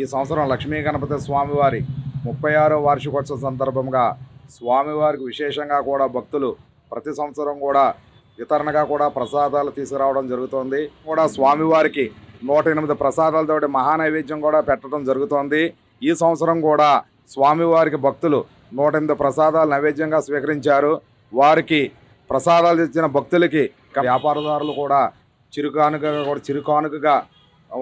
ఈ సంవత్సరం లక్ష్మీ గణపతి స్వామివారి ముప్పై ఆరో వార్షికోత్సవ సందర్భంగా స్వామివారికి విశేషంగా కూడా భక్తులు ప్రతి సంవత్సరం కూడా వితరణగా కూడా ప్రసాదాలు తీసుకురావడం జరుగుతోంది. కూడా స్వామివారికి నూట ఎనిమిది ప్రసాదాలతోటి మహానైవేద్యం కూడా పెట్టడం జరుగుతోంది. ఈ సంవత్సరం కూడా స్వామివారికి భక్తులు నూట ఎనిమిది ప్రసాదాలు నైవేద్యంగా స్వీకరించారు. వారికి ప్రసాదాలు ఇచ్చిన భక్తులకి వ్యాపారదారులు కూడా చిరుకానుకగా కూడా చిరుకానుకగా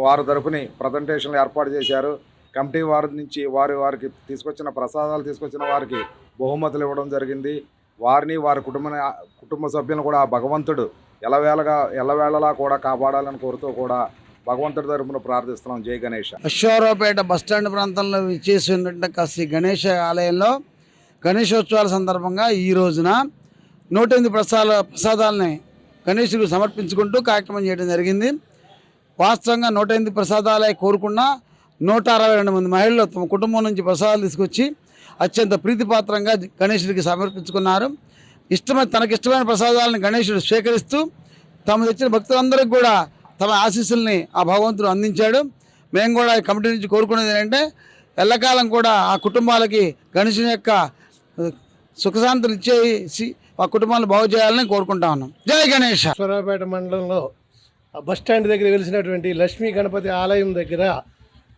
వారి తరపుని ప్రజెంటేషన్లు ఏర్పాటు చేశారు. కమిటీ వారి నుంచి వారి వారికి తీసుకొచ్చిన ప్రసాదాలు తీసుకొచ్చిన వారికి బహుమతులు ఇవ్వడం జరిగింది. వారిని వారి కుటుంబ కుటుంబ సభ్యులను కూడా భగవంతుడు ఎలవేళగా ఎల్లవేళలా కూడా కాపాడాలని కోరుతూ కూడా భగవంతుడి తరపున ప్రార్థిస్తున్నాం. జై గణేష్. అశ్వారావుపేట బస్టాండ్ ప్రాంతంలో చేసి ఉన్నటువంటి శ్రీ గణేష ఆలయంలో గణేశోత్సవాల సందర్భంగా ఈ రోజున నూట ఎనిమిది ప్రసాద ప్రసాదాలని గణేశుడికి సమర్పించుకుంటూ కార్యక్రమం చేయడం జరిగింది. వాస్తవంగా నూట ఎనిమిది ప్రసాదాలే కోరుకున్న నూట అరవై రెండు మంది మహిళలు తమ కుటుంబం నుంచి ప్రసాదాలు తీసుకొచ్చి అత్యంత ప్రీతిపాత్రంగా గణేశుడికి సమర్పించుకున్నారు. ఇష్టమైన తనకిష్టమైన ప్రసాదాలను గణేశుడు స్వీకరిస్తూ తమ తెచ్చిన భక్తులందరికీ కూడా తమ ఆశీస్సుల్ని ఆ భగవంతుడు అందించాడు. మేము కూడా ఈ కమిటీ నుంచి కోరుకునేది ఏంటంటే ఎల్లకాలం కూడా ఆ కుటుంబాలకి గణేశుని యొక్క సుఖశాంతులు ఇచ్చేసి ఆ కుటుంబాలను బాగు చేయాలని కోరుకుంటా ఉన్నాం. జై గణేష్ మండలంలో బస్ స్టాండ్ దగ్గర వెలిసినటువంటి లక్ష్మీ గణపతి ఆలయం దగ్గర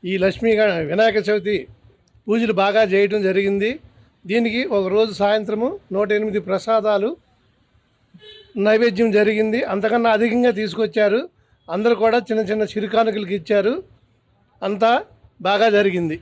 ఈ లక్ష్మీ వినాయక చవితి పూజలు బాగా చేయటం జరిగింది. దీనికి ఒక రోజు సాయంత్రము నూట ఎనిమిది ప్రసాదాలు నైవేద్యం జరిగింది. అంతకన్నా అధికంగా తీసుకొచ్చారు. అందరూ కూడా చిన్న చిన్న చిరుకానుకలకి ఇచ్చారు. అంతా బాగా జరిగింది.